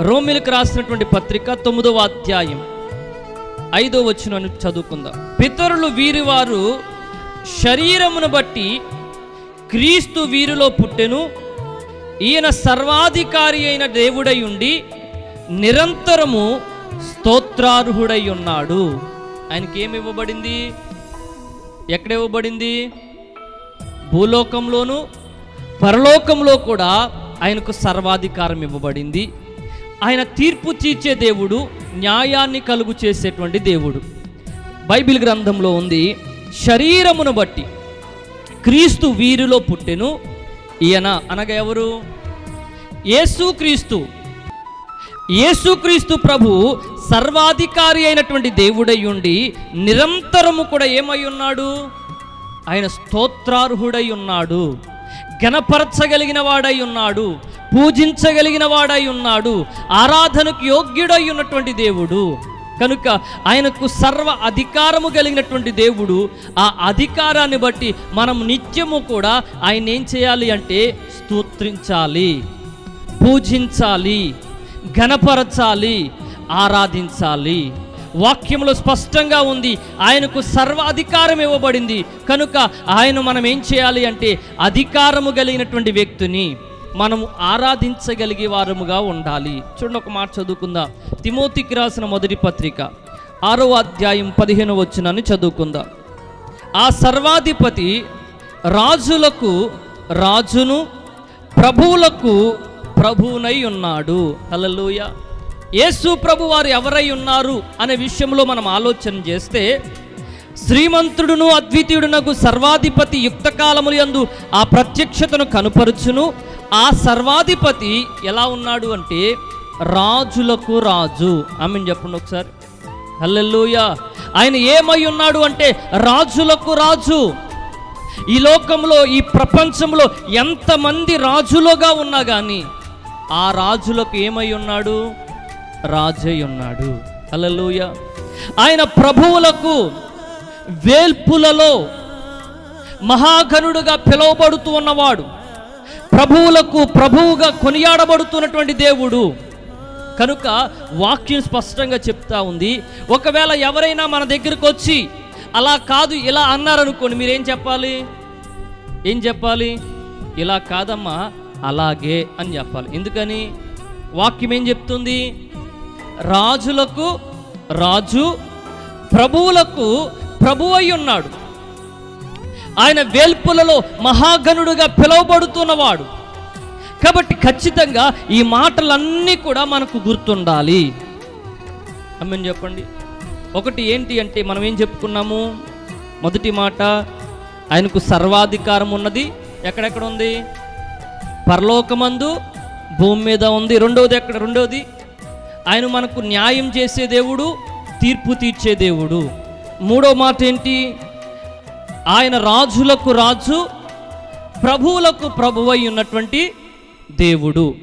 రోమిలకు రాసినటువంటి పత్రిక తొమ్మిదవ అధ్యాయం ఐదో వచ్చిన చదువుకుందాం. పితరులు వీరి వారు శరీరమును బట్టి క్రీస్తు వీరిలో పుట్టెను. ఈయన సర్వాధికారి అయిన దేవుడై ఉండి నిరంతరము స్తోత్రార్హుడై ఉన్నాడు. ఆయనకి ఏమి ఇవ్వబడింది? ఎక్కడ ఇవ్వబడింది? భూలోకంలోను పరలోకంలో కూడా ఆయనకు సర్వాధికారం ఇవ్వబడింది. ఆయన తీర్పు తీర్చే దేవుడు న్యాయాన్ని కలుగు చేసేటువంటి దేవుడు. బైబిల్ గ్రంథంలో ఉంది శరీరమును బట్టి క్రీస్తు వీరిలో పుట్టెను. ఈయన అనగా ఎవరు? యేసుక్రీస్తు యేసుక్రీస్తు ప్రభు సర్వాధికారి అయినటువంటి దేవుడై ఉండి నిరంతరము కూడా ఏమై ఉన్నాడు? ఆయన స్తోత్రార్హుడై ఉన్నాడు గణపరచగలిగిన వాడై ఉన్నాడు. పూజించగలిగిన వాడై ఉన్నాడు. ఆరాధనకు యోగ్యుడై ఉన్నటువంటి దేవుడు. కనుక ఆయనకు సర్వ అధికారము కలిగినటువంటి దేవుడు. ఆ అధికారాన్ని బట్టి మనం నిత్యము కూడా ఆయన ఏం చేయాలి అంటే స్తోత్రించాలి పూజించాలి ఘనపరచాలి ఆరాధించాలి. వాక్యంలో స్పష్టంగా ఉంది ఆయనకు సర్వ అధికారం ఇవ్వబడింది. కనుక ఆయన మనం ఏం చేయాలి అంటే అధికారము కలిగినటువంటి వ్యక్తిని మనము ఆరాధించగలిగే వారముగా ఉండాలి. చూడండి ఒక మాట చదువుకుందాం. తిమోతికి రాసిన మొదటి పత్రిక ఆరో అధ్యాయం పదిహేను వచ్చినని చదువుకుందాం. ఆ సర్వాధిపతి రాజులకు రాజును ప్రభువులకు ప్రభువునై ఉన్నాడు. హల్లెలూయా. యేసు ప్రభు వారు ఎవరై ఉన్నారు అనే విషయంలో మనం ఆలోచన చేస్తే శ్రీమంతుడును అద్వితీయుడునకు సర్వాధిపతి యుక్త కాలములు యందు ఆ ప్రత్యక్షతను కనుపరుచును ఆ సర్వాధిపతి ఎలా ఉన్నాడు అంటే రాజులకు రాజు. ఆమెను చెప్పండి ఒకసారి. హల్లెలూయా. ఆయన ఏమై ఉన్నాడు అంటే రాజులకు రాజు. ఈ లోకంలో ఈ ప్రపంచంలో ఎంతమంది రాజులుగా ఉన్నా కానీ ఆ రాజులకు ఏమై ఉన్నాడు? రాజై ఉన్నాడు. హలలుయ ఆయన ప్రభువులకు వేల్పులలో మహాగణుడుగా పిలువబడుతూ ఉన్నవాడు. ప్రభువులకు ప్రభువుగా కొనియాడబడుతున్నటువంటి దేవుడు. కనుక వాక్యం స్పష్టంగా చెప్తా ఉంది. ఒకవేళ ఎవరైనా మన దగ్గరకు వచ్చి అలా కాదు ఇలా అన్నారనుకోండి మీరేం చెప్పాలి? ఏం చెప్పాలి? ఇలా కాదమ్మా అలాగే అని చెప్పాలి. ఎందుకని? వాక్యం ఏం చెప్తుంది? రాజులకు రాజు ప్రభువులకు ప్రభువై ఉన్నాడు. ఆయన వేల్పులలో మహాగణుడుగా పిలువబడుతున్నవాడు. కాబట్టి ఖచ్చితంగా ఈ మాటలన్నీ కూడా మనకు గుర్తుండాలి. అమ్మని చెప్పండి? ఒకటి ఏంటి అంటే మనం ఏం చెప్పుకున్నాము? మొదటి మాట ఆయనకు సర్వాధికారం ఉన్నది ఎక్కడెక్కడ ఉంది? పరలోకమందు భూమి మీద ఉంది. రెండవది ఎక్కడ? రెండవది ఆయన మనకు న్యాయం చేసే దేవుడు తీర్పు తీర్చే దేవుడు. మూడో మాట ఏంటి? ఆయన రాజులకు రాజు ప్రభువులకు ప్రభువై ఉన్నటువంటి దేవుడు.